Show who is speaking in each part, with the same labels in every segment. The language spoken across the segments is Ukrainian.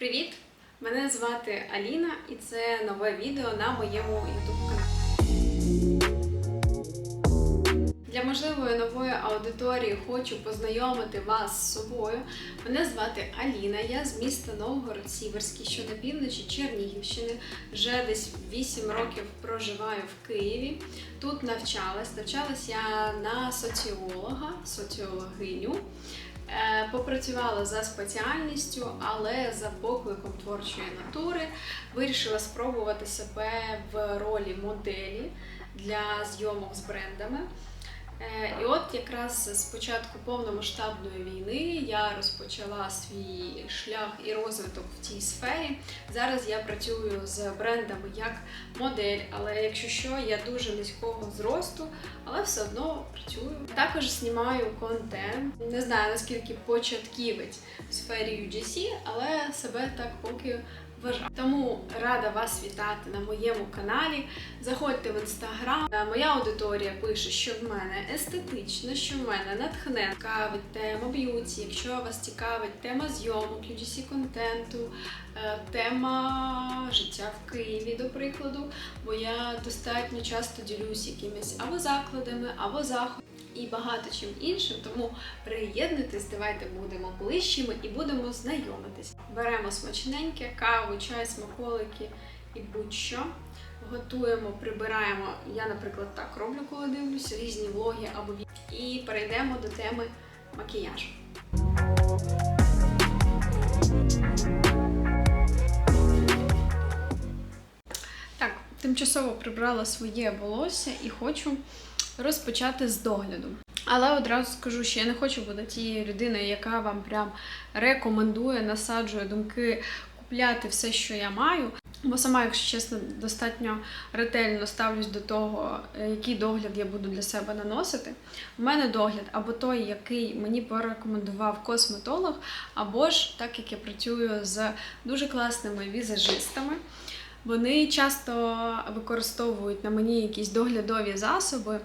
Speaker 1: Привіт! Мене звати Аліна і це нове відео на моєму YouTube каналі. Для можливої нової аудиторії хочу познайомити вас з собою. Мене звати Аліна, я з міста Новгород Сіверський, що на півночі Чернігівщини. Вже десь 8 років проживаю в Києві. Тут навчалась. Навчалась я на соціолога, соціологиню. Е, Попрацювала за спеціальністю, але за покликом творчої натури вирішила спробувати себе в ролі моделі для зйомок з брендами. Е, І от якраз з початку повномасштабної війни я розпочала свій шлях і розвиток в цій сфері. Зараз я працюю з брендами як модель, але якщо що, я дуже низького зросту, але все одно працюю. Також знімаю контент. Не знаю наскільки початківець в сфері UGC, але себе так поки вважаю. Тому рада вас вітати на моєму каналі. Заходьте в інстаграм. Е, Моя аудиторія пише, що в мене естетично, що в мене натхнен цікавить тема б'юті. Якщо вас цікавить тема зйомок, UGC контенту, е, тема життя в Києві, до прикладу, бо я достатньо часто ділюсь якимись або закладами, або заходами. І багато чим іншим, тому приєднуйтесь, давайте будемо ближчими і будемо знайомитись. Беремо смачненьке, каву, чай, смаколики і будь-що. Готуємо, прибираємо. Я, наприклад, так роблю, коли дивлюся, різні влоги або І перейдемо до теми макіяжу. Тимчасово прибрала своє волосся і хочу розпочати з догляду. Але одразу скажу, що я не хочу бути тією людиною, яка вам прям рекомендує, насаджує думки купляти все, що я маю. Бо сама, якщо чесно, достатньо ретельно ставлюсь до того, е, який догляд я буду для себе наносити. У мене догляд або той, який мені порекомендував косметолог, або ж так як я працюю з дуже класними візажистами. Вони часто використовують на мені якісь доглядові засоби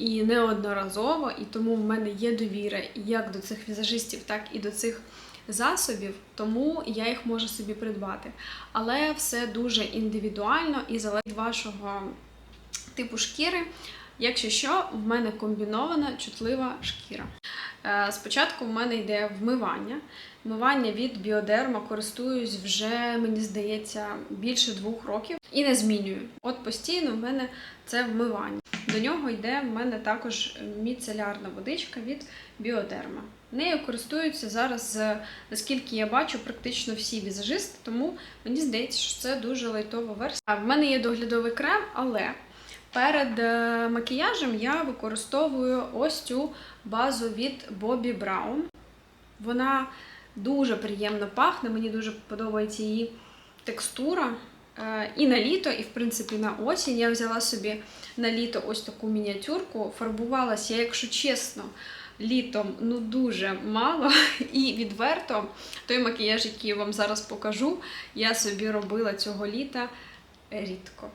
Speaker 1: і неодноразово, і тому в мене є довіра як до цих візажистів, так і до цих засобів, тому я їх можу собі придбати. Але все дуже індивідуально і залежить вашого типу шкіри. Якщо що, в мене комбінована чутлива шкіра. Е, Спочатку в мене йде вмивання. Вмивання від біодерма користуюсь вже, мені здається, більше двох років і не змінюю. От постійно в мене це вмивання. До нього йде в мене також міцелярна водичка від біодерма. Нею користуються зараз, е, наскільки я бачу, практично всі візажисти, тому мені здається, що це дуже лайтова версія. В мене є доглядовий крем, але перед е, макіяжем я використовую ось цю базу від Bobbi Brown. Вона дуже приємно пахне, мені дуже подобається її текстура. Е, І на літо, і в принципі на осінь я взяла собі на літо ось таку мініатюрку. Фарбувалася, якщо чесно, літом ну дуже мало. І відверто той макіяж, який я вам зараз покажу, я собі робила цього літа рідко.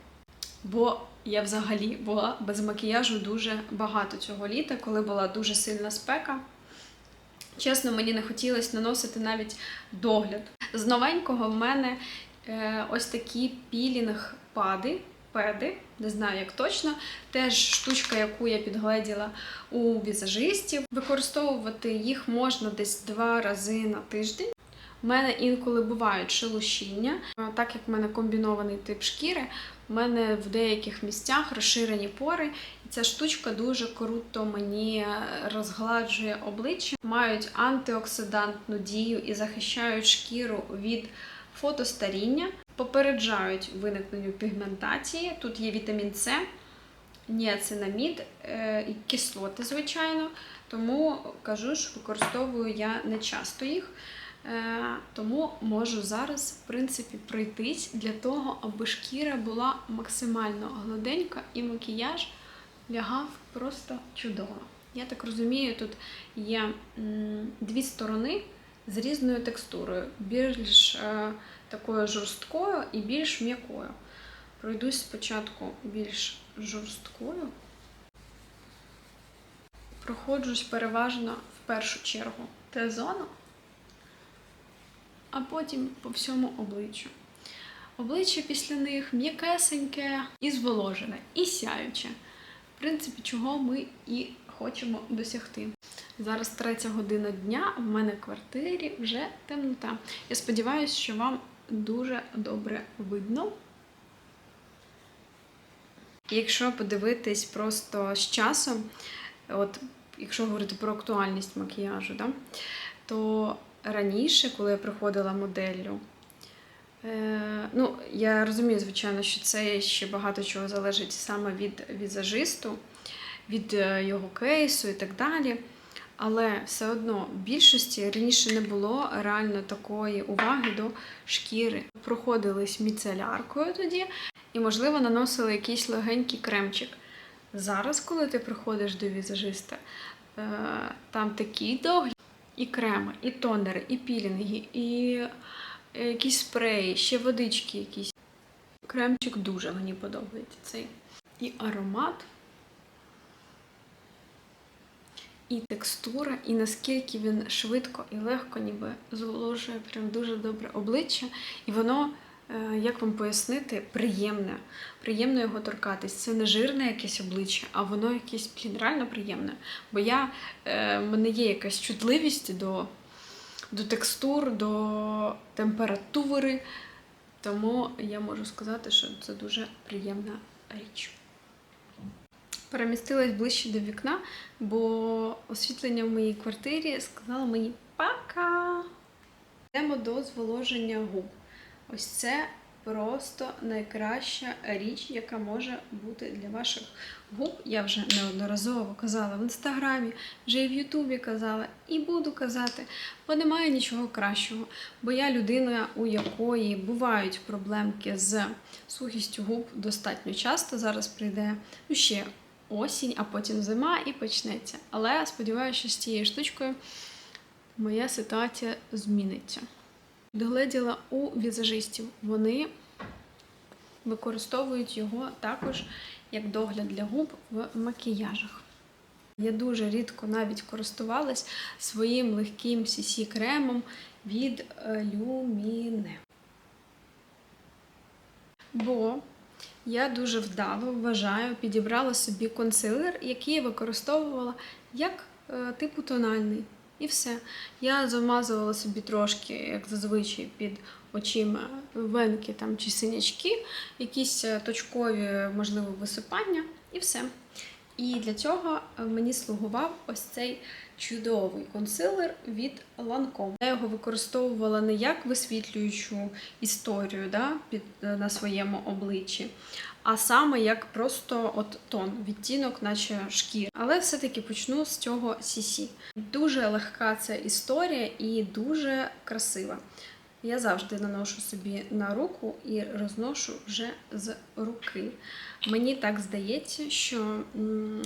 Speaker 1: Бо я взагалі була без макіяжу дуже багато цього літа, коли була дуже сильна спека. Чесно, мені не хотілося наносити навіть догляд. З новенького в мене ось такі пілінг-пади, педи, не знаю як точно. Теж штучка, яку я підгледіла у візажистів. Використовувати їх можна десь два рази на тиждень. У мене інколи бувають шелушіння, Е, так як в мене комбінований тип шкіри, у мене в деяких місцях розширені пори, і ця штучка дуже круто мені е, розгладжує обличчя, мають антиоксидантну дію і захищають шкіру від фотостаріння, попереджають виникненню пігментації. Тут є вітамін С, ніацинамід е, і кислоти, звичайно. Тому кажу ж, використовую я не часто їх. Е, Тому можу зараз, в принципі, пройтись для того, аби шкіра була максимально гладенька і макіяж лягав просто чудово. Я так розумію, тут є дві сторони з різною текстурою, більш е, такою жорсткою і більш м'якою. Пройдусь спочатку більш жорсткою. Проходжусь переважно в першу чергу Т-зону, а потім по всьому обличчю. Обличчя після них м'якесеньке і зволожене, і сяюче. В принципі, чого ми і хочемо досягти. Зараз третя година дня, в мене в квартирі вже темнота. Я сподіваюся, що вам дуже добре видно. Якщо подивитись просто з часом, от якщо говорити про актуальність макіяжу, да, то раніше, коли я приходила моделлю, е, ну, я розумію, звичайно, що це ще багато чого залежить саме від візажисту, від е, його кейсу і так далі. Але все одно в більшості раніше не було реально такої уваги до шкіри. Проходились міцеляркою тоді, і, можливо, наносили якийсь легенький кремчик. Зараз, коли ти приходиш до візажиста, е, там такий догляд, і креми, і тонери, і пілінги, і е, якісь спреї, ще водички якісь. Кремчик дуже мені подобається цей. І аромат, і текстура, і наскільки він швидко і легко ніби зволожує прям дуже добре обличчя. І воно, е, як вам пояснити, приємне. Приємно його торкатись. Це не жирне якесь обличчя, а воно якесь блін, реально приємне. Бо я, е, в мене є якась чутливість до, до текстур, до температури. Тому я можу сказати, що це дуже приємна річ. Перемістилась ближче до вікна, бо освітлення в моїй квартирі сказало мені пока. Йдемо до зволоження губ. Ось це просто найкраща річ, яка може бути для ваших губ. Я вже неодноразово казала в інстаграмі, вже і в Ютубі казала, і буду казати, бо немає нічого кращого. Бо я людина, у якої бувають проблемки з сухістю губ достатньо часто. Зараз прийде ну, ще осінь, а потім зима і почнеться. Але сподіваюся, що з цією штучкою моя ситуація зміниться. Догледіла у візажистів. Вони використовують його також як догляд для губ в макіяжах. Я дуже рідко навіть користувалась своїм легким cc кремом від е, Lumine. Бо я дуже вдало вважаю, підібрала собі консилер, який я використовувала як е, типу тональний. І все. Я замазувала собі трошки, як зазвичай, під очима венки там, чи синячки, якісь е, точкові, можливо, висипання, і все. І для цього е, мені слугував ось цей чудовий консилер від Lancome. Я його використовувала не як висвітлюючу історію да, під, е, на своєму обличчі, а саме як просто от тон, відтінок, наче шкір. Але все-таки почну з цього CC. Дуже легка ця історія і дуже красива. Я завжди наношу собі на руку і розношу вже з руки. Мені так здається, що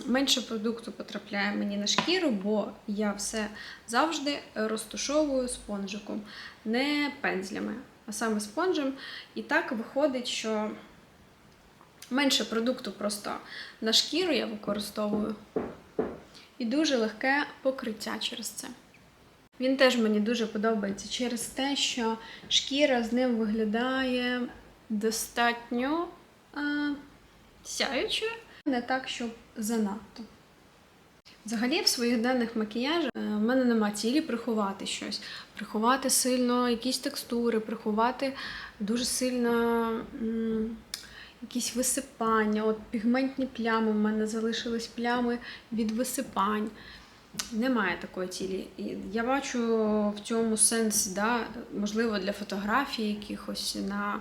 Speaker 1: менше продукту потрапляє мені на шкіру, бо я все завжди розташовую спонжиком, не пензлями, а саме спонжем. І так виходить, що менше продукту просто на шкіру я використовую. І дуже легке покриття через це. Він теж мені дуже подобається через те, що шкіра з ним виглядає достатньо а, сяючою, не так, щоб занадто. Взагалі, в своїх денних макіяжах е, в мене нема цілі приховати щось, приховати сильно якісь текстури, приховати дуже сильно якісь висипання. От пігментні плями в мене залишились плями від висипань. Немає такої цілі. Я бачу в цьому сенс, да, можливо, для фотографій якихось на,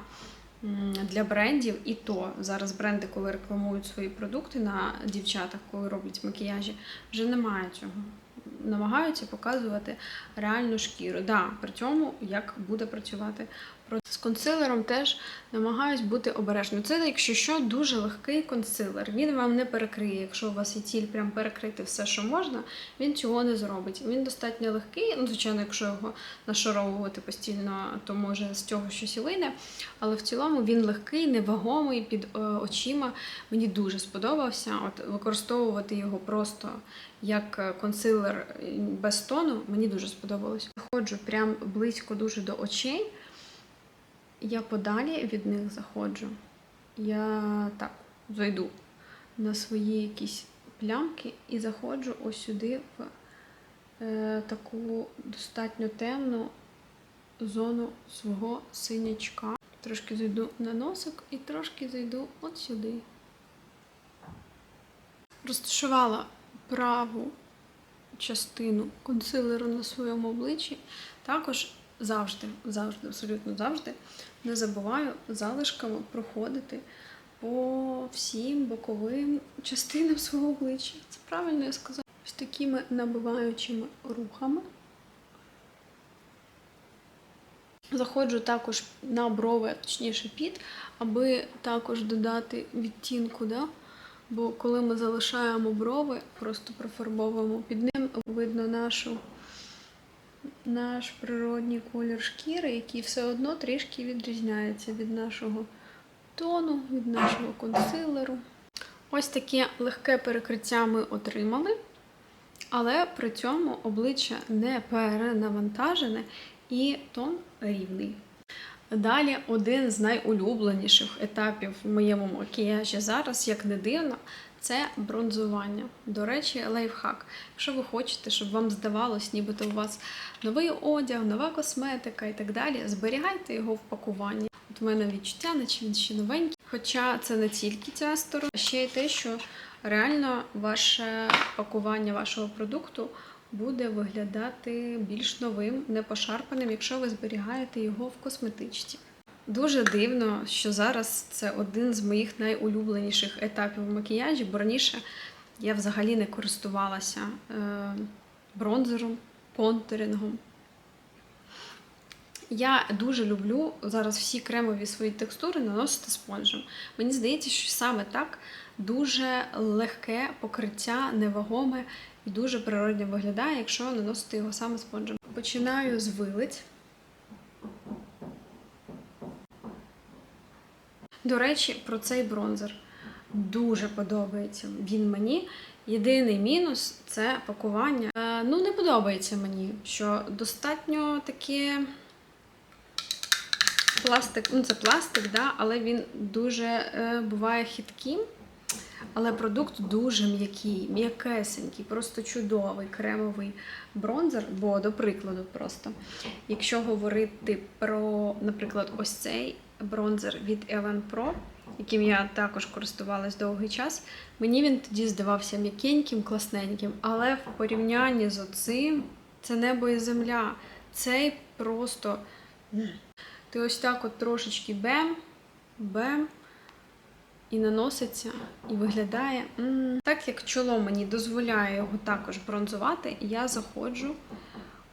Speaker 1: для брендів. І то зараз бренди, коли рекламують свої продукти на дівчатах, коли роблять макіяжі, вже немає цього. Намагаються показувати реальну шкіру. Да, при цьому як буде працювати. З консилером теж намагаюсь бути обережною. Це, якщо що, дуже легкий консилер. Він вам не перекриє. Якщо у вас є ціль прям перекрити все, що можна, він цього не зробить. Він достатньо легкий. Ну, звичайно, якщо його нашаровувати постійно, то може з цього щось і вийде. Але в цілому він легкий, невагомий під е, очима. Мені дуже сподобався. От використовувати його просто як е, консилер без тону, мені дуже сподобалось. Заходжу прям близько дуже до очей. Я подалі від них заходжу. Я так зайду на свої якісь плямки і заходжу ось сюди в е, таку достатньо темну зону свого синячка. Трошки зайду на носик і трошки зайду от сюди. Розташувала праву частину консилеру на своєму обличчі. Також завжди, завжди, абсолютно завжди не забуваю залишками проходити по всім боковим частинам свого обличчя. Це правильно я сказала. Ось такими набиваючими рухами. Заходжу також на брови, точніше під, аби також додати відтінку. Да? Бо коли ми залишаємо брови, просто профарбовуємо під ним, видно нашу, наш природній колір шкіри, який все одно трішки відрізняється від нашого тону, від нашого консилеру. Ось таке легке перекриття ми отримали, але при цьому обличчя не перенавантажене і тон рівний. Далі один з найулюбленіших етапів в моєму макіяжі зараз, як не дивно, це бронзування. До речі, лайфхак. Якщо ви хочете, щоб вам здавалось, нібито у вас новий одяг, нова косметика і так далі, зберігайте його в пакуванні. От у мене відчуття, наче він ще новенький. Хоча це не тільки ця сторона, а ще й те, що реально ваше пакування вашого продукту буде виглядати більш новим, не пошарпаним, якщо ви зберігаєте його в косметичці. Дуже дивно, що зараз це один з моїх найулюбленіших етапів в макіяжі, бо раніше я взагалі не користувалася е, бронзером, контурингом. Я дуже люблю зараз всі кремові свої текстури наносити спонжем. Мені здається, що саме так дуже легке покриття, невагоме і дуже природньо виглядає, якщо наносити його саме спонжем. Починаю з вилиць. До речі, про цей бронзер дуже подобається він мені. Єдиний мінус це пакування. Е, ну, не подобається мені, що достатньо таке пластик, ну це пластик, да, але він дуже е, буває хитким. Але продукт дуже м'який, м'якесенький, просто чудовий кремовий бронзер. Бо, до прикладу, просто, якщо говорити про, наприклад, ось цей бронзер від Ellen Pro, яким я також користувалась довгий час, мені він тоді здавався м'якеньким, класненьким. Але в порівнянні з оцим це небо і земля. Цей просто. Ти ось так от трошечки бем, бем і наноситься, і виглядає. М-м. Так як чоло мені дозволяє його також бронзувати, я заходжу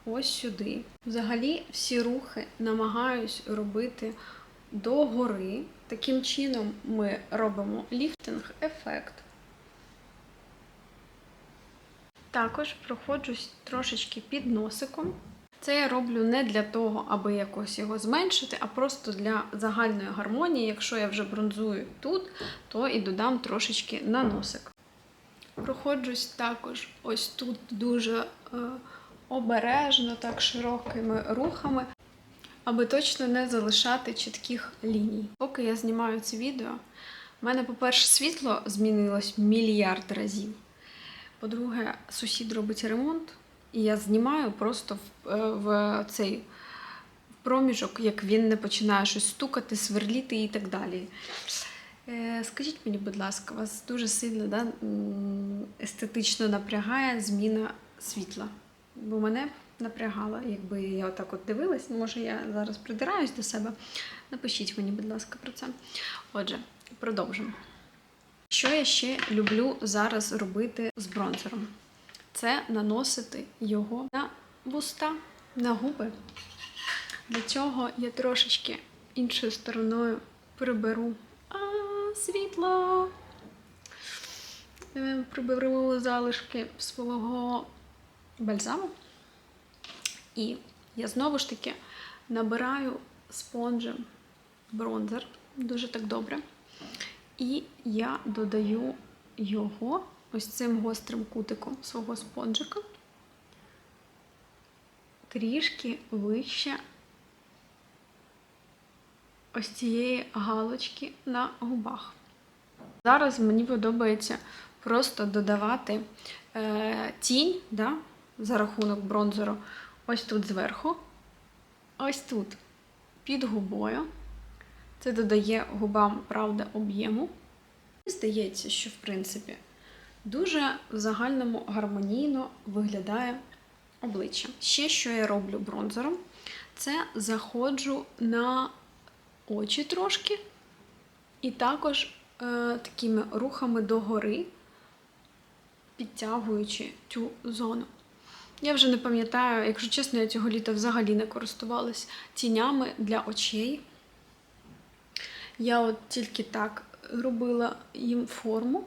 Speaker 1: ось сюди. Взагалі, всі рухи намагаюсь робити догори. Таким чином ми робимо ліфтинг-ефект. Також проходжусь трошечки під носиком. Це я роблю не для того, аби якось його зменшити, а просто для загальної гармонії. Якщо я вже бронзую тут, то і додам трошечки на носик. Проходжусь також ось тут дуже е, обережно, так широкими рухами, аби точно не залишати чітких ліній. Поки я знімаю це відео, в мене, по-перше, світло змінилось мільярд разів. По-друге, сусід робить ремонт. І я знімаю просто в, е, в цей проміжок, як він не починає щось стукати, сверліти і так далі. Е, Скажіть мені, будь ласка, вас дуже сильно да, естетично напрягає зміна світла. Бо мене напрягало, якби я отак от дивилась, може я зараз придираюсь до себе. Напишіть мені, будь ласка, про це. Отже, продовжимо. Що я ще люблю зараз робити з бронзером? це наносити його на вуста, на губи. Для цього я трошечки іншою стороною приберу а, світло, е, приберу залишки свого бальзаму. І я знову ж таки набираю спонжем бронзер, дуже так добре. І я додаю його ось цим гострим кутиком свого спонжика трішки вище ось цієї галочки на губах. Зараз мені подобається просто додавати е, тінь да, за рахунок бронзеру ось тут зверху, ось тут під губою. Це додає губам, правда, об'єму. Здається, що, в принципі, дуже в загальному гармонійно виглядає обличчя. Ще що я роблю бронзером, це заходжу на очі трошки, і також е, такими рухами догори, підтягуючи цю зону. Я вже не пам'ятаю, якщо чесно, я цього літа взагалі не користувалась тінями для очей. Я от тільки так робила їм форму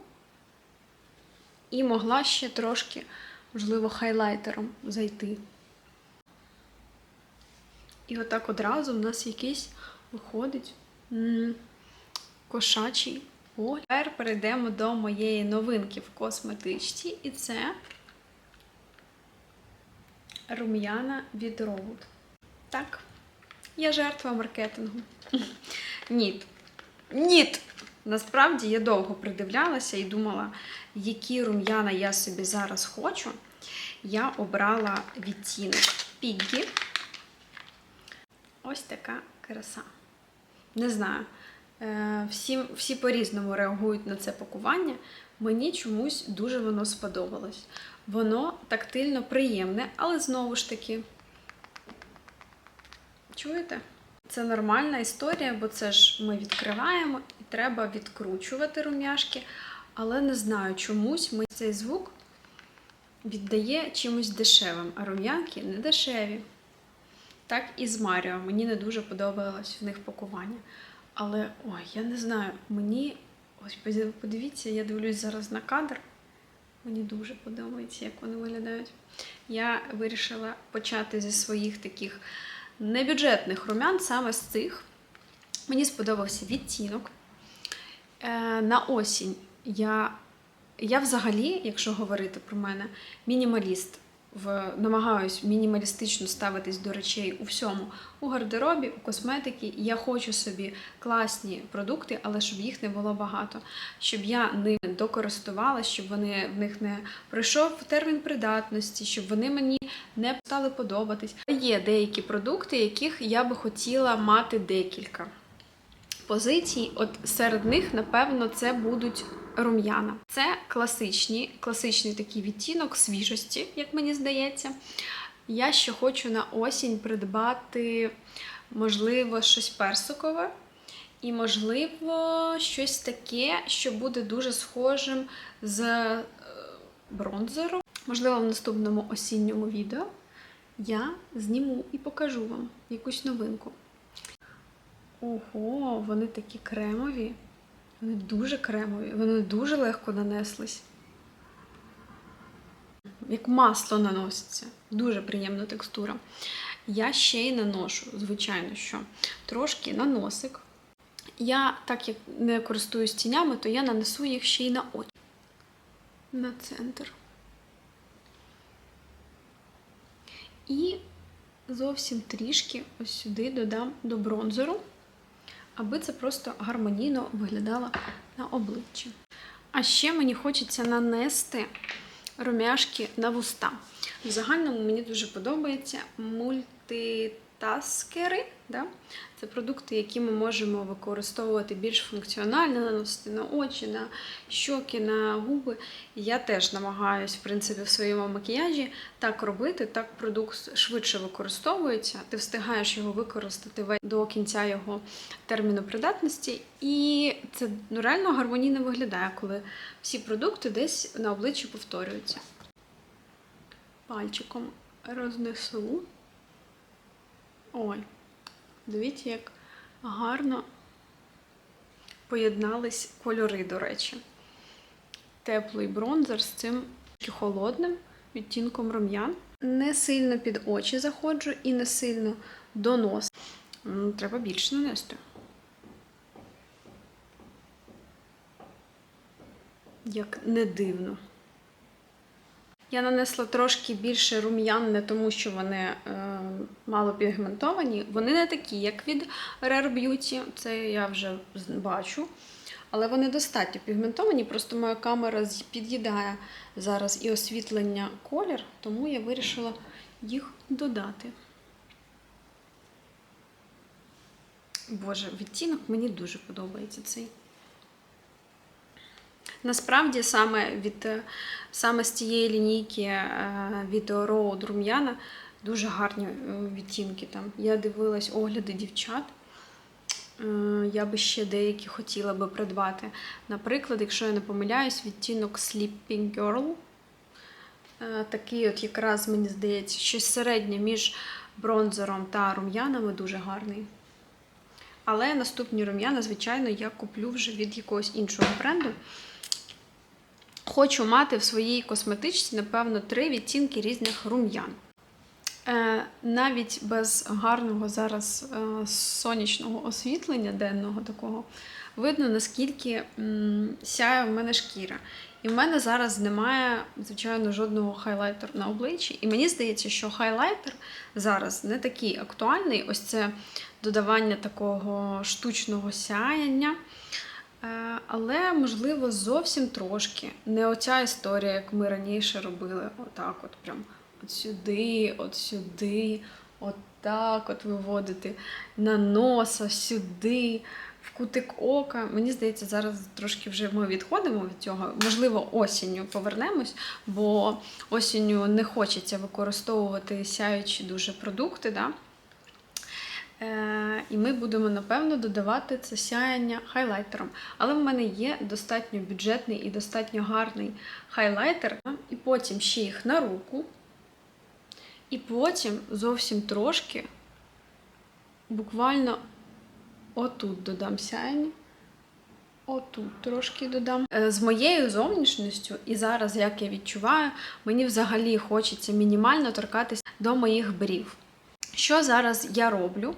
Speaker 1: і могла ще трошки, можливо, хайлайтером зайти. І отак одразу в нас якийсь виходить кошачий погляд. Тепер перейдемо до моєї новинки в косметичці, і це рум'яна від Роуд. Так, я жертва маркетингу. Ні. Ні. Насправді я довго придивлялася і думала, які рум'яна я собі зараз хочу. Я обрала відтінок Piggy. Ось така краса. Не знаю, е, всі, всі по-різному реагують на це пакування. Мені чомусь дуже воно сподобалось. Воно тактильно приємне, але знову ж таки, чуєте? Це нормальна історія, бо це ж ми відкриваємо і треба відкручувати рум'яшки. Але не знаю, чомусь ми цей звук віддає чимось дешевим, а рум'янки не дешеві. Так і з Маріо. Мені не дуже подобалось в них пакування. Але ой, я не знаю, мені ось подивіться, я дивлюсь зараз на кадр. Мені дуже подобається, як вони виглядають. Я вирішила почати зі своїх таких небюджетних румян, саме з цих. Мені сподобався відтінок. Е, на осінь я, я взагалі, якщо говорити про мене, мінімаліст. В, намагаюсь мінімалістично ставитись до речей у всьому. У гардеробі, у косметики. Я хочу собі класні продукти, але щоб їх не було багато. Щоб я ними докористувалася, щоб вони в них не пройшов термін придатності, щоб вони мені не стали подобатись. Є деякі продукти, яких я би хотіла мати декілька позицій. От серед них, напевно, це будуть рум'яна. Це класичні, класичний такий відтінок свіжості, як мені здається. Я ще хочу на осінь придбати, можливо, щось персикове. І, можливо, щось таке, що буде дуже схожим з е, бронзером. Можливо, в наступному осінньому відео я зніму і покажу вам якусь новинку. Ого, вони такі кремові. Вони дуже кремові, вони дуже легко нанеслись. Як масло наноситься. Дуже приємна текстура. Я ще й наношу, звичайно, що трошки на носик. Я, так як не користуюсь тінями, то я нанесу їх ще й на очі. На центр. І зовсім трішки ось сюди додам до бронзеру аби це просто гармонійно виглядало на обличчі. А ще мені хочеться нанести румяшки на вуста. В загальному мені дуже подобаються мультитаскери. Да? Це продукти, які ми можемо використовувати більш функціонально, наносити на очі, на щоки, на губи. Я теж намагаюся, в принципі, в своєму макіяжі так робити, так продукт швидше використовується. Ти встигаєш його використати до кінця його терміну придатності. І це ну, реально гармонійно виглядає, коли всі продукти десь на обличчі повторюються. Пальчиком рознесу. Ой. Дивіться, як гарно поєднались кольори, до речі. Теплий бронзер з цим холодним відтінком рум'ян. Не сильно під очі заходжу і не сильно до носа. Треба більше нанести. Як не дивно. Я нанесла трошки більше рум'ян, не тому що вони е, мало пігментовані. Вони не такі, як від Rare Beauty, це я вже бачу. Але вони достатньо пігментовані, просто моя камера під'їдає зараз і освітлення колір, тому я вирішила їх додати. Боже, відтінок мені дуже подобається цей. Насправді, саме від е, саме з цієї лінійки е, від Road Рум'яна дуже гарні е, відтінки там. Я дивилась огляди дівчат. Я би ще деякі хотіла би придбати. Наприклад, якщо я не помиляюсь, відтінок Sleeping Girl. Такий, от якраз мені здається, щось середнє між бронзером та рум'янами дуже гарний. Але наступні рум'яна, звичайно, я куплю вже від якогось іншого бренду. Хочу мати в своїй косметичці, напевно, три відтінки різних рум'ян. Е, навіть без гарного зараз е, сонячного освітлення денного такого, видно, наскільки сяє в мене шкіра. І в мене зараз немає, звичайно, жодного хайлайтеру на обличчі. І мені здається, що хайлайтер зараз не такий актуальний. Ось це додавання такого штучного сяяння. Е, Але, можливо, зовсім трошки. Не оця історія, як ми раніше робили, отак, от прям от сюди, от сюди, от так от виводити на носа, сюди, в кутик ока. Мені здається, зараз трошки вже ми відходимо від цього. Можливо, осінню повернемось, бо осінню не хочеться використовувати сяючі дуже продукти. Да? Е, і ми будемо, напевно, додавати це сяяння хайлайтером. Але в мене є достатньо бюджетний і достатньо гарний хайлайтер. І потім ще їх на руку. І потім зовсім трошки, буквально отут додам сяяння. Отут трошки додам. Е, З моєю зовнішністю, і зараз, як я відчуваю, мені взагалі хочеться мінімально торкатись до моїх брів. Що зараз я роблю?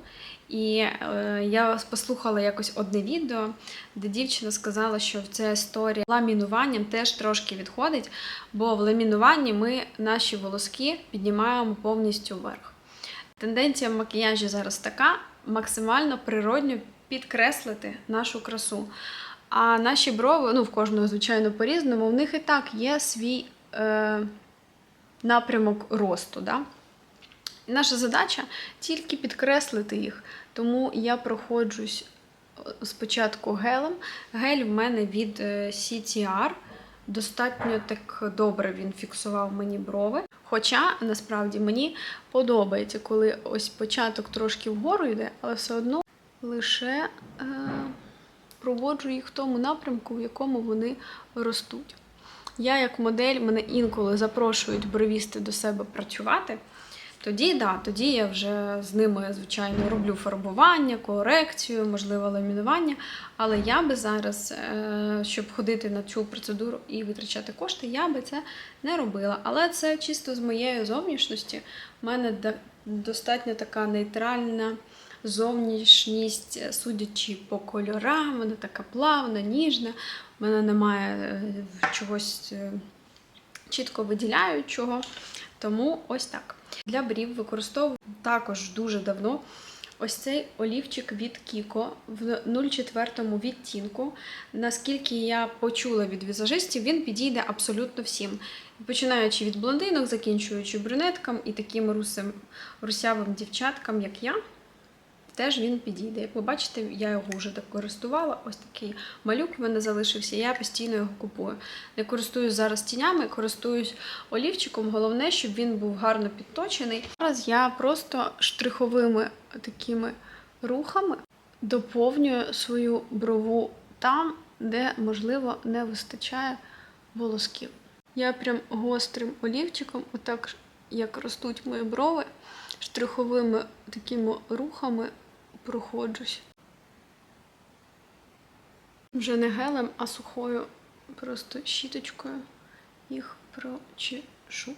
Speaker 1: І е, я послухала якось одне відео, де дівчина сказала, що ця історія ламінуванням теж трошки відходить, бо в ламінуванні ми наші волоски піднімаємо повністю вверх. Тенденція в макіяжі зараз така: максимально природньо підкреслити нашу красу. А наші брови, ну в кожного, звичайно, по-різному, в них і так є свій е, напрямок росту. Да? Наша задача тільки підкреслити їх. Тому я проходжусь е, спочатку гелем. Гель в мене від е, CTR. Достатньо так добре він фіксував мені брови. Хоча насправді мені подобається, коли ось початок трошки вгору йде, але все одно лише е, проводжу їх в тому напрямку, в якому вони ростуть. Я, як модель, мене інколи запрошують бровісти до себе працювати. Тоді, да, тоді я вже з ними, звичайно, роблю фарбування, корекцію, можливо, ламінування. Але я би зараз, е, щоб ходити на цю процедуру і витрачати кошти, я би це не робила. Але це чисто з моєї зовнішності. У мене достатньо така нейтральна зовнішність, судячи по кольорам, вона така плавна, ніжна. У мене немає е, чогось е, чітко виділяючого. Тому ось так. Для брів використовую також дуже давно ось цей олівчик від Кіко в 04 відтінку. Наскільки я почула від візажистів, він підійде абсолютно всім. Починаючи від блондинок, закінчуючи брюнеткам і таким русим, русявим дівчаткам, як я. Теж він підійде. Як ви бачите, я його вже так користувала. Ось такий малюк в мене залишився, я постійно його купую. Не користуюсь зараз тінями, користуюсь олівчиком. Головне, щоб він був гарно підточений. Зараз я просто штриховими такими рухами доповнюю свою брову там, де, можливо, не вистачає волосків. Я прям гострим олівчиком, отак як ростуть мої брови, штриховими такими рухами проходжусь. Вже не гелем, а сухою просто щіточкою їх прочешу.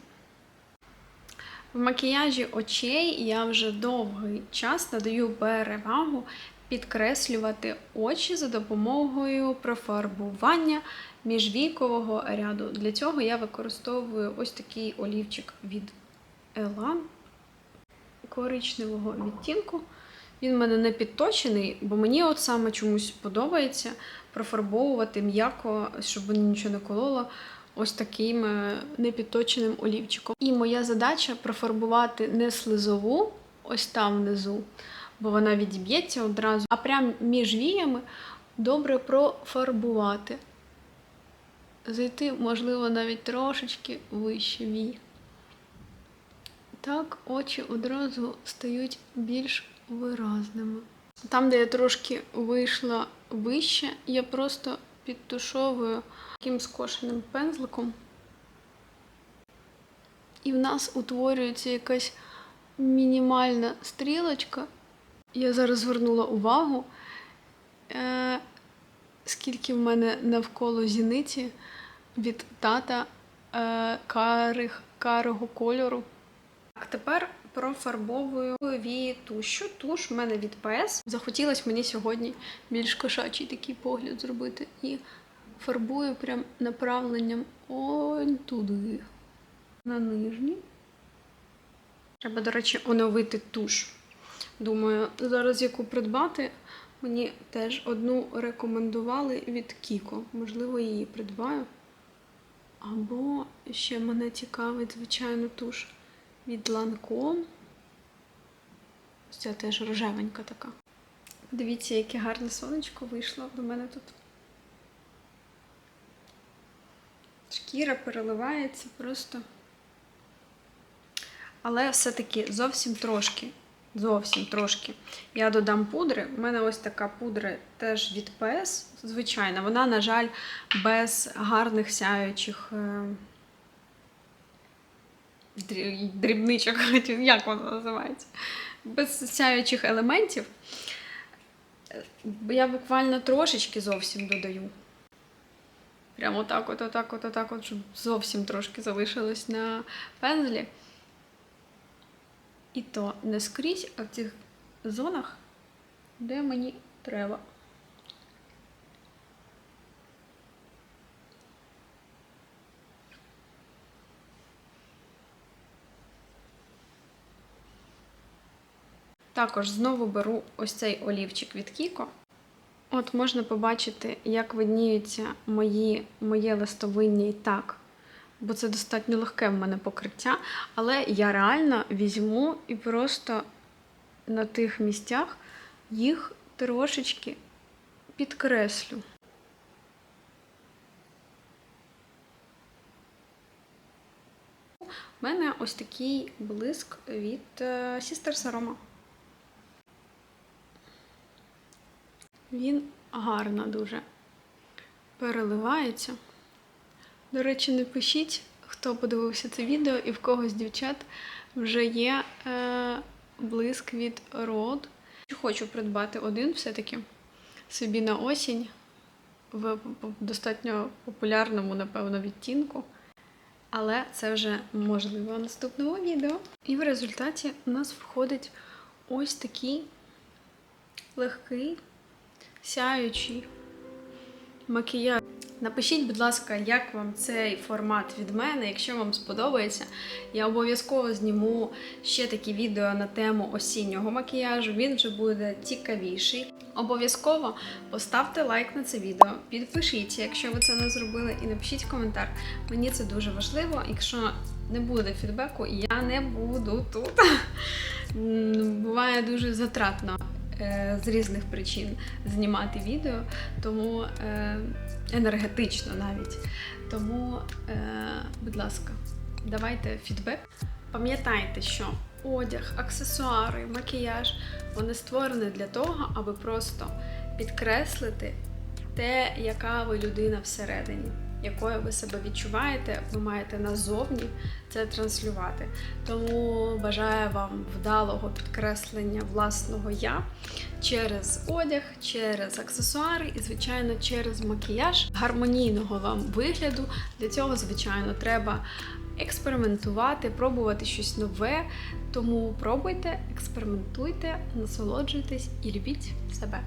Speaker 1: В макіяжі очей я вже довгий час надаю перевагу підкреслювати очі за допомогою профарбування міжвійкового ряду. Для цього я використовую ось такий олівчик від Elan коричневого відтінку. Він в мене не підточений, бо мені от саме чомусь подобається профарбовувати м'яко, щоб мені нічого не кололо, ось таким е, непідточеним олівчиком. І моя задача профарбувати не слизову, ось там внизу, бо вона відіб'ється одразу, а прямо між віями добре профарбувати. Зайти, можливо, навіть трошечки вище вій. Так очі одразу стають більш виразними. Там, де я трошки вийшла вище, я просто підтушовую таким скошеним пензликом. І в нас утворюється якась мінімальна стрілочка. Я зараз звернула увагу, е, скільки в мене навколо зіниці від тата е, карих, карого кольору. Так, тепер профарбовую вії тушу. Туш в мене від PS. Захотілося мені сьогодні більш кошачий такий погляд зробити. І фарбую прям направленням он туди. На нижній. Треба, до речі, оновити туш. Думаю, зараз яку придбати. Мені теж одну рекомендували від Кіко. Можливо, її придбаю. Або ще мене цікавить, звичайно, туш від Lancome. Ось Ця теж рожевенька така. Дивіться, яке гарне сонечко вийшло до мене тут. Шкіра переливається просто. Але все-таки зовсім трошки. Зовсім трошки. Я додам пудри. У мене ось така пудра теж від PS. Звичайна. Вона, на жаль, без гарних сяючих. Дрібничок, як воно називається, без сяючих елементів. Я буквально трошечки зовсім додаю. Прямо отак, от, отак, от, отак, от, щоб зовсім трошки залишилось на пензлі. І то не скрізь, а в цих зонах, де мені треба. Також знову беру ось цей олівчик від Кіко. От можна побачити, як видніються мої, моє листовиння і так. Бо це достатньо легке в мене покриття. Але я реально візьму і просто на тих місцях їх трошечки підкреслю. У мене ось такий блиск від е, Sisters Він гарно дуже переливається. До речі, не пишіть, хто подивився це відео і в кого з дівчат вже є е, блиск від Rode. Хочу придбати один все-таки собі на осінь в достатньо популярному, напевно, відтінку. Але це вже можливо в наступному відео. І в результаті у нас входить ось такий легкий сяючий макіяж. Напишіть, будь ласка, як вам цей формат від мене. Якщо вам сподобається, я обов'язково зніму ще такі відео на тему осіннього макіяжу. Він вже буде цікавіший. Обов'язково поставте лайк на це відео, підпишіться, якщо ви це не зробили, і напишіть коментар. Мені це дуже важливо. Якщо не буде фідбеку, я не буду тут. Буває дуже затратно з різних причин знімати відео, тому е, енергетично навіть. Тому, е, будь ласка, давайте фідбек. Пам'ятайте, що одяг, аксесуари, макіяж вони створені для того, аби просто підкреслити те, яка ви людина всередині. Якою ви себе відчуваєте, ви маєте назовні це транслювати. Тому бажаю вам вдалого підкреслення власного я через одяг, через аксесуари і, звичайно, через макіяж гармонійного вам вигляду. Для цього, звичайно, треба експериментувати, пробувати щось нове. Тому пробуйте, експериментуйте, насолоджуйтесь і любіть себе.